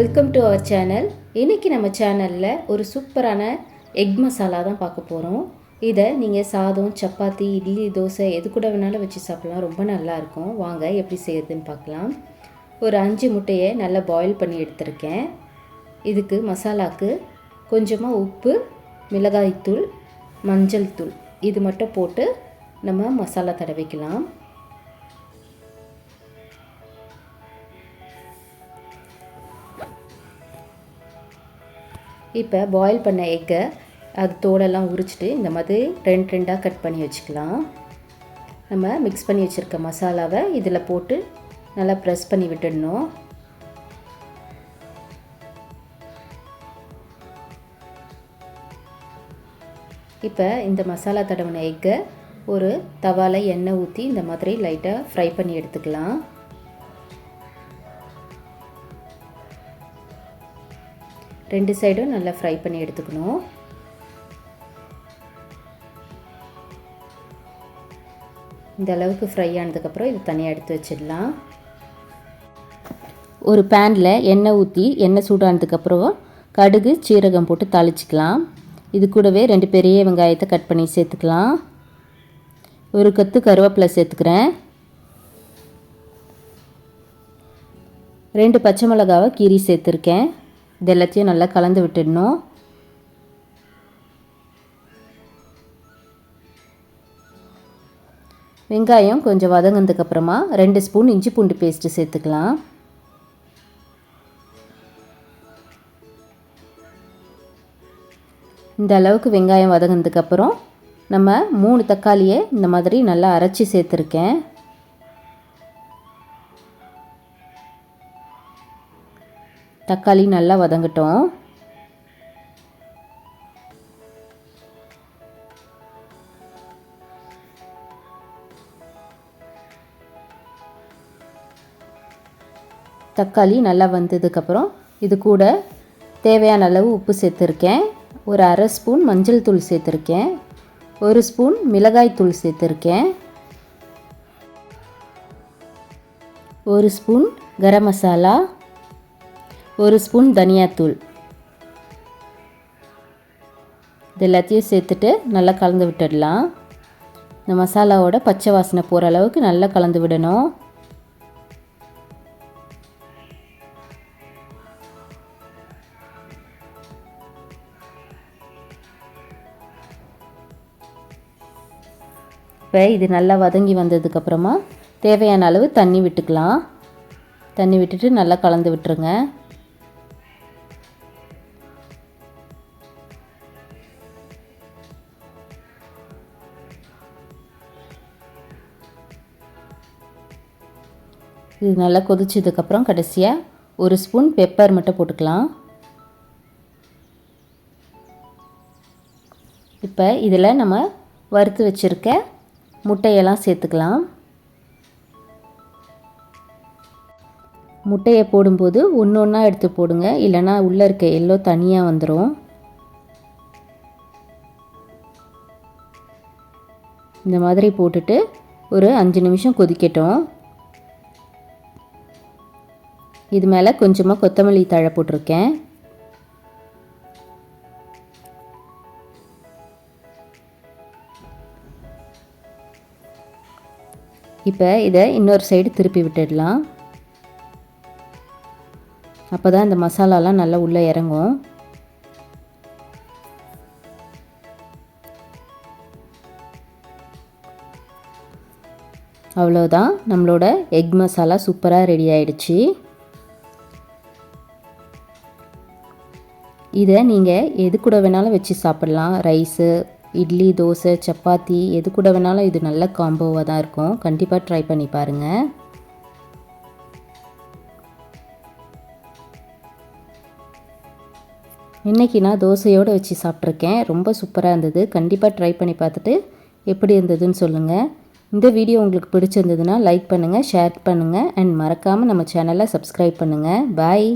Welcome to our channel இன்றைக்கி நம்ம சேனலில் ஒரு சூப்பரான எக் மசாலா தான் பார்க்க போகிறோம் இதை நீங்கள் சாதம் சப்பாத்தி இட்லி தோசை எது கூட வேணாலும் வச்சு சாப்பிட்லாம். ரொம்ப நல்லாயிருக்கும் வாங்க எப்படி செய்யறதுன்னு பார்க்கலாம். ஒரு அஞ்சு முட்டையை நல்லா பாயில் பண்ணி எடுத்திருக்கேன். இதுக்கு மசாலாக்கு கொஞ்சமாக உப்பு மிளகாய்த்தூள் மஞ்சள் தூள் இது மட்டும் போட்டு நம்ம மசாலா தடவிக்கலாம். இப்போ பாயில் பண்ண எக்கை அது தோலெல்லாம் உரிச்சிட்டு இந்த மாதிரி ரெண்டு ரெண்டாக கட் பண்ணி வச்சுக்கலாம். நம்ம மிக்ஸ் பண்ணி வச்சுருக்க மசாலாவை இதில் போட்டு நல்லா ப்ரெஸ் பண்ணி விட்டுடணும். இப்போ இந்த மசாலா தடவின எக்கை ஒரு தவால எண்ணெய் ஊற்றி இந்த மாதிரி லைட்டாக ஃப்ரை பண்ணி எடுத்துக்கலாம். ரெண்டு சைடும் நல்லா ஃப்ரை பண்ணி எடுத்துக்கணும். இந்த அளவுக்கு ஃப்ரை ஆனதுக்கப்புறம் இது தனியாக எடுத்து வச்சிடலாம். ஒரு பேனில் எண்ணெய் ஊற்றி எண்ணெய் சூடானதுக்கப்புறம் கடுகு சீரகம் போட்டு தாளிச்சிக்கலாம். இது கூடவே ரெண்டு பெரிய வெங்காயத்தை கட் பண்ணி சேர்த்துக்கலாம். ஒரு கத்து கருவேப்பிலை சேர்த்துக்கிறேன். ரெண்டு பச்சை மிளகாவை கீரி சேர்த்துருக்கேன். இது எல்லாத்தையும் நல்லா கலந்து விட்டுடணும். வெங்காயம் கொஞ்சம் வதங்கினதுக்கப்புறமா ரெண்டு ஸ்பூன் இஞ்சி பூண்டு பேஸ்ட்டு சேர்த்துக்கலாம். இந்த அளவுக்கு வெங்காயம் வதங்கினதுக்கப்புறம் நம்ம மூணு தக்காளியை இந்த மாதிரி நல்லா அரைச்சி சேர்த்துருக்கேன். தக்காளி நல்லா வதங்கட்டும். தக்காளி நல்லா வந்ததுக்கப்புறம் இது கூட தேவையான அளவு உப்பு சேர்த்துருக்கேன். ஒரு அரை ஸ்பூன் மஞ்சள் தூள் சேர்த்துருக்கேன். ஒரு ஸ்பூன் மிளகாய் தூள் சேர்த்துருக்கேன். ஒரு ஸ்பூன் கரம் மசாலா. ஒரு ஸ்பூன் தனியாத்தூள். இது எல்லாத்தையும் சேர்த்துட்டு நல்லா கலந்து விட்டுடலாம். இந்த மசாலாவோட பச்சை வாசனை போகிற அளவுக்கு நல்லா கலந்து விடணும். இப்போ இது நல்லா வதங்கி வந்ததுக்கப்புறமா தேவையான அளவு தண்ணி விட்டுக்கலாம். தண்ணி விட்டுட்டு நல்லா கலந்து விட்டுருங்க. இது நல்லா கொதிச்சதுக்கப்புறம் கடைசியாக ஒரு ஸ்பூன் பெப்பர் மட்டும் போட்டுக்கலாம். இப்போ இதில் நம்ம வறுத்து வச்சுருக்க முட்டையெல்லாம் சேர்த்துக்கலாம். முட்டையை போடும்போது ஒன்று ஒன்றா எடுத்து போடுங்க. இல்லைனா உள்ளே இருக்க எல்லோ தனியாக வந்துடும் இந்த மாதிரி போட்டுட்டு ஒரு அஞ்சு நிமிஷம் கொதிக்கட்டும். இது மேலே கொஞ்சமாக கொத்தமல்லி தழை போட்டிருக்கேன். இப்போ இதை இன்னொரு சைடு திருப்பி விட்டுடலாம். அப்போ தான் இந்த மசாலாலாம் நல்லா உள்ளே இறங்கும். அவ்வளோதான் நம்மளோட எக் மசாலா சூப்பராக ரெடி ஆயிடுச்சு. இதை நீங்கள் எது கூட வேணாலும் வச்சு சாப்பிட்லாம். ரைஸு இட்லி தோசை சப்பாத்தி எது கூட வேணாலும் இது நல்ல காம்போவாக தான் இருக்கும். கண்டிப்பாக ட்ரை பண்ணி பாருங்கள் இன்றைக்கி நான் தோசையோடு வச்சு சாப்பிட்ருக்கேன் ரொம்ப சூப்பராக இருந்தது. கண்டிப்பாக ட்ரை பண்ணி பார்த்துட்டு எப்படி இருந்ததுன்னு சொல்லுங்கள் இந்த வீடியோ உங்களுக்கு பிடிச்சிருந்ததுன்னா லைக் பண்ணுங்கள் ஷேர் பண்ணுங்கள் அண்ட் மறக்காமல் நம்ம சேனலை சப்ஸ்கிரைப் பண்ணுங்கள் பாய்